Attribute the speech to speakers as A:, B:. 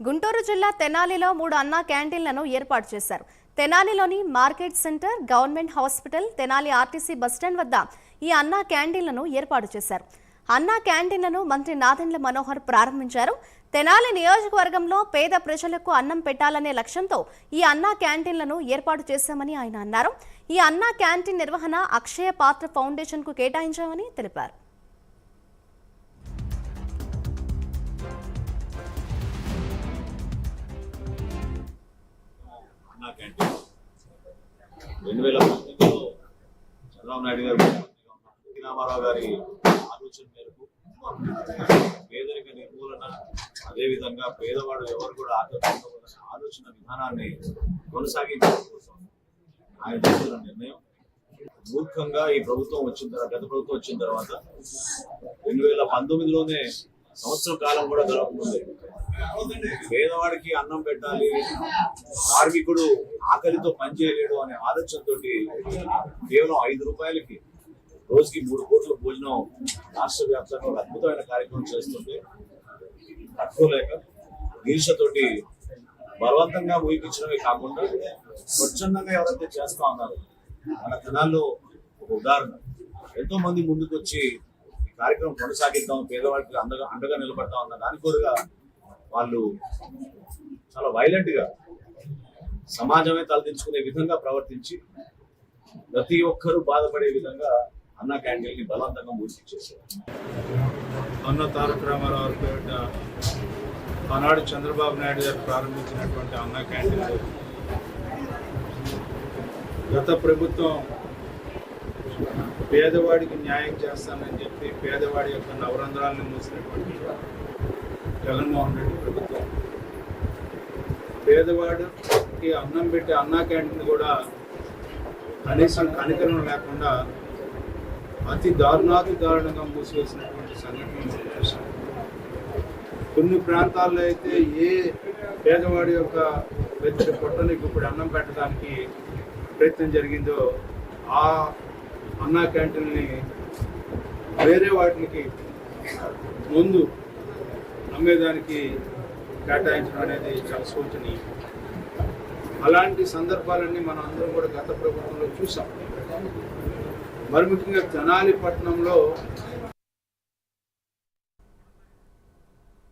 A: గుంటూరు జిల్లా తెనాలిలో మూడు అన్నా క్యాంటీన్లను ఏర్పాటు చేశారు. తెనాలిలోని market centre government hospital Tenali RTC bus stand వద్ద ఈ అన్నా క్యాంటీన్లను ఏర్పాటు చేశారు. అన్నా క్యాంటీన్లను మంత్రి నాదెండ్ల మనోహర్ ప్రారంభించారు. తెనాలి నియోజకవర్గంలో పేద ప్రజలకు అన్నం పెట్టాలనే లక్ష్యంతో ఈ అన్నా క్యాంటీన్లను ఏర్పాటు చేశామని ఆయన అన్నారు. ఈ అన్నా క్యాంటీన్ నిర్వహణ అక్షయ పాత్ర ఫౌండేషన్కు కేటాయించామని తెలిపారు.
B: రెండు వేల పంతొమ్మిదిలో చంద్రబాబు నాయుడు గారు ముఖ్యమంత్రిగా రామారావు గారి ఆలోచన మేరకు పేదరిక నిర్మూలన అదేవిధంగా పేదవాడు ఎవరు కూడా ఆకర్షించవలసిన ఆలోచన విధానాన్ని కొనసాగించడం కోసం ఆయన తీసుకున్న నిర్ణయం. మూర్ఖంగా ఈ ప్రభుత్వం వచ్చిన తర్వాత గత ప్రభుత్వం వచ్చిన తర్వాత రెండు వేల పంతొమ్మిదిలోనే సంవత్సరం కాలం కూడా గడపనుంది పేదవాడికి అన్నం పెట్టాలి కార్మికుడు ఆకలితో పనిచేయలేడు అనే ఆలోచనతో కేవలం ఐదు రూపాయలకి రోజుకి మూడు కోట్ల భోజనం రాష్ట్ర వ్యాప్తంగా ఒక అద్భుతమైన కార్యక్రమం చేస్తుంటే తట్టుకోలేక దీక్షతోటి బలవంతంగా ఊహించడమే కాకుండా స్వచ్ఛందంగా ఎవరైతే చేస్తా ఉన్నారు మన జనాల్లో ఒక ఉదాహరణ. ఎంతో మంది ముందుకు వచ్చి ఈ కార్యక్రమం కొనసాగిద్దాం పేదవాడికి అండగా అండగా నిలబడతా ఉన్న దాని కూడా వాళ్ళు చాలా వైలెంట్గా సమాజమే తలదించుకునే విధంగా ప్రవర్తించి ప్రతి ఒక్కరూ బాధపడే విధంగా అన్న క్యాంటీన్ని బలవంతంగా మూసిచ్చేశారు.
C: అన్న తారక రామారావు పేరిట ఆనాడు చంద్రబాబు నాయుడు గారు ప్రారంభించినటువంటి అన్న క్యాంటీన్లు గత ప్రభుత్వం పేదవాడికి న్యాయం చేస్తానని చెప్పి పేదవాడి యొక్క నవరంధ్రాలను మూసినటువంటి జగన్మోహన్ రెడ్డి ప్రభుత్వం. పేదవాడికి అన్నం పెట్టి అన్నా క్యాంటీన్ కూడా కనీసం కనికరం లేకుండా అతి దారుణాతి దారుణంగా మూసివేసినటువంటి సంఘటనలు చూసాం. కొన్ని ప్రాంతాల్లో అయితే ఏ పేదవాడి యొక్క పెద్ద పొట్టనికి ఇప్పుడు అన్నం పెట్టడానికి ప్రయత్నం జరిగిందో ఆ అన్నా క్యాంటీన్ని వేరే వాటికి ముందు అమ్మేదానికి కేటాయించడం అనేది చాలా శోచనీయం. అలాంటి సందర్భాలన్నీ మనం అందరం కూడా గత ప్రభుత్వంలో చూసాం. మరి ముఖ్యంగా తెనాలి పట్టణంలో